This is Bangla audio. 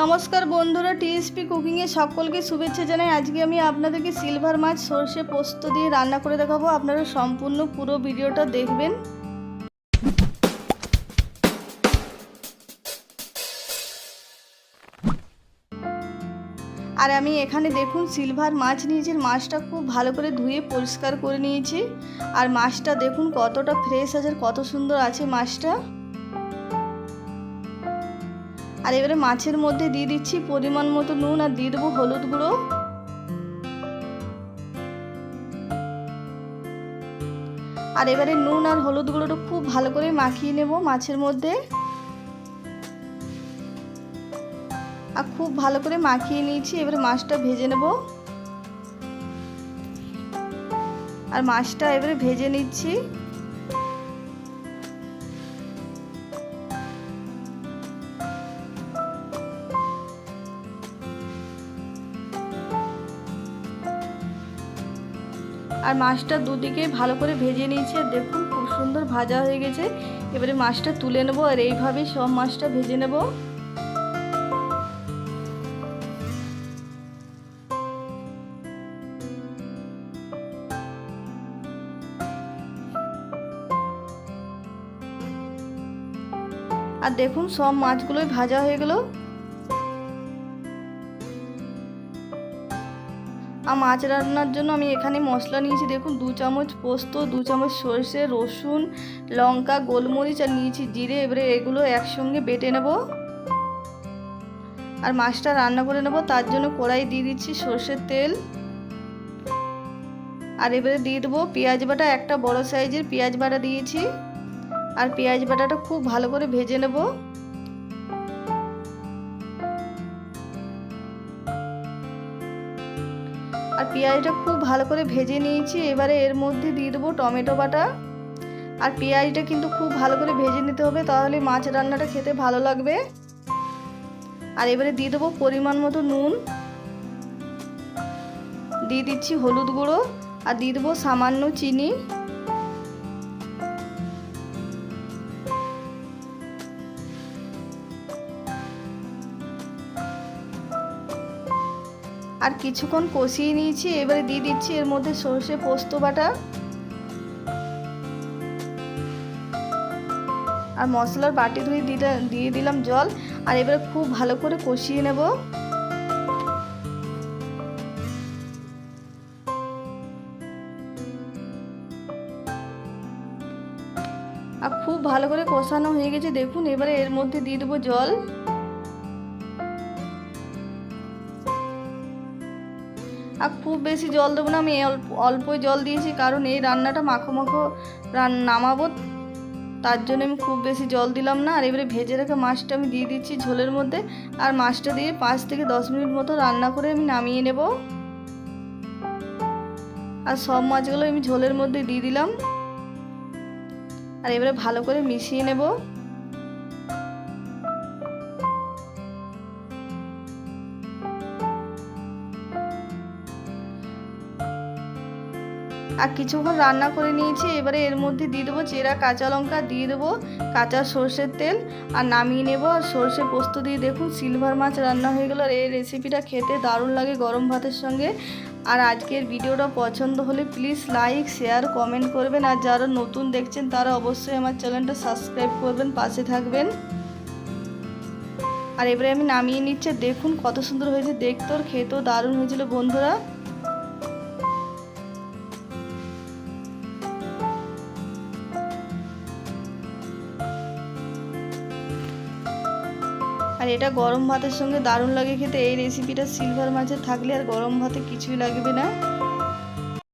নমস্কার বন্ধুরা, টিএসপি কুকিংয়ে সকলকে শুভেচ্ছা জানাই। আজকে আমি আপনাদেরকে সিলভার মাছ, সর্ষে পোস্ত দিয়ে রান্না করে দেখাবো। আপনারা সম্পূর্ণ পুরো ভিডিওটা দেখবেন। আর আমি এখানে দেখুন সিলভার মাছ নিয়েছি মাছটা খুব ভালো করে ধুয়ে পরিষ্কার করে নিয়েছি। আর মাছটা দেখুন কতটা ফ্রেশ আছে কত সুন্দর আছে মাছটা। আর এবারে মাছের মধ্যে দিয়ে দিচ্ছি পরিমাণ মতো নুন আর দিয়ে দেবো হলুদ গুঁড়ো। আর এবারে নুন আর হলুদ গুঁড়োটা খুব ভালো করে মাখিয়ে নেব মাছের মধ্যে। আর খুব ভালো করে মাখিয়ে নিয়েছি, এবারে মাছটা ভেজে নেব। আর মাছটা এবারে ভেজে নিচ্ছি। আর মাছটা দুদিকে ভালো করে ভেজে নিয়েছি। আর দেখুন, খুব সুন্দর ভাজা হয়ে গেছে। এবারে মাছটা তুলে নেব আর এইভাবেই সব মাছটা ভেজে নেব। আর দেখুন, সব মাছগুলোই ভাজা হয়ে গেল। আর মাছ রান্নার জন্য আমি এখানে মশলা নিয়েছি, দেখুন, দু চামচ পোস্ত, দু চামচ সর্ষে, রসুন, লঙ্কা, গোলমরিচ আর নিয়েছি জিরে। এবারে এগুলো একসঙ্গে বেটে নেব। আর মাছটা রান্না করে নেব, তার জন্য কড়াই দিয়ে দিচ্ছি সর্ষের তেল। আর এবারে দিয়ে দেবো পেঁয়াজ বাটা, একটা বড় সাইজের পেঁয়াজ বাটা দিয়েছি। আর পেঁয়াজ বাটাটা খুব ভালো করে ভেজে নেব। আর পেঁয়াজটা খুব ভালো করে ভেজে নিয়েছি। এবারে এর মধ্যে দিয়ে দেবো টমেটো বাটা। আর পেঁয়াজটা কিন্তু খুব ভালো করে ভেজে নিতে হবে, তাহলে মাছ রান্নাটা খেতে ভালো লাগবে। আর এবারে দিয়ে দেবো পরিমাণ মতো নুন। দিয়ে দিচ্ছি হলুদ গুঁড়ো। আর দিয়ে দেবো সামান্য চিনি। আর কিছুক্ষণ কষিয়ে নিয়েছি, এবারে দিয়ে দিচ্ছি এর মধ্যে সর্ষে পোস্ত বাটা আর মশলার বাটি ধুয়ে দিয়ে দিলাম জল, আর এবারে খুব ভালো করে কষিয়ে নেব। আর খুব ভালো করে কষানো হয়ে গেছে, দেখুন এবারে এর মধ্যে দিয়ে দেবো জল। আর খুব বেশি জল দেবো না, আমি অল্প, অল্পই জল দিয়েছি, কারণ এই রান্নাটা মাখো মাখো রান, নামাবো। তার জন্য আমি খুব বেশি জল দিলাম না, আর এবারে ভেজে রাখা মাছটা আমি দিয়ে দিচ্ছি ঝোলের মধ্যে, আর মাছটা দিয়ে পাঁচ থেকে দশ মিনিট মতো রান্না করে আমি নামিয়ে নেব। আর সব মাছগুলো আমি ঝোলের মধ্যে দিয়ে দিলাম। আর এবারে ভালো করে মিশিয়ে নেব। আর কিছুক্ষণ রান্না করে নিয়েছি। এবারে এর মধ্যে দিয়ে দেবো চেরা কাঁচা লঙ্কা, দিয়ে দেবো কাঁচা সর্ষের তেল আর নামিয়ে নেব। আর সর্ষে পোস্ত দিয়ে দেখুন সিলভার মাছ রান্না হয়ে গেলো। আর এই রেসিপিটা খেতে দারুণ লাগে গরম ভাতের সঙ্গে। আর আজকের ভিডিওটা পছন্দ হলে প্লিজ লাইক শেয়ার কমেন্ট করবেন। আর যারা নতুন দেখছেন, তারা অবশ্যই আমার চ্যানেলটা সাবস্ক্রাইব করবেন, পাশে থাকবেন। আর এবারে আমি নামিয়ে নিচ্ছে। দেখুন কত সুন্দর হয়েছে। দেখতেও খেতেও দারুণ হয়েছিল বন্ধুরা। আর এটা গরম ভাতের সঙ্গে দারুণ লাগে খেতে। এই রেসিপিটা সিলভার মাছের থাকলে আর গরম ভাতে কিছুই লাগবে না।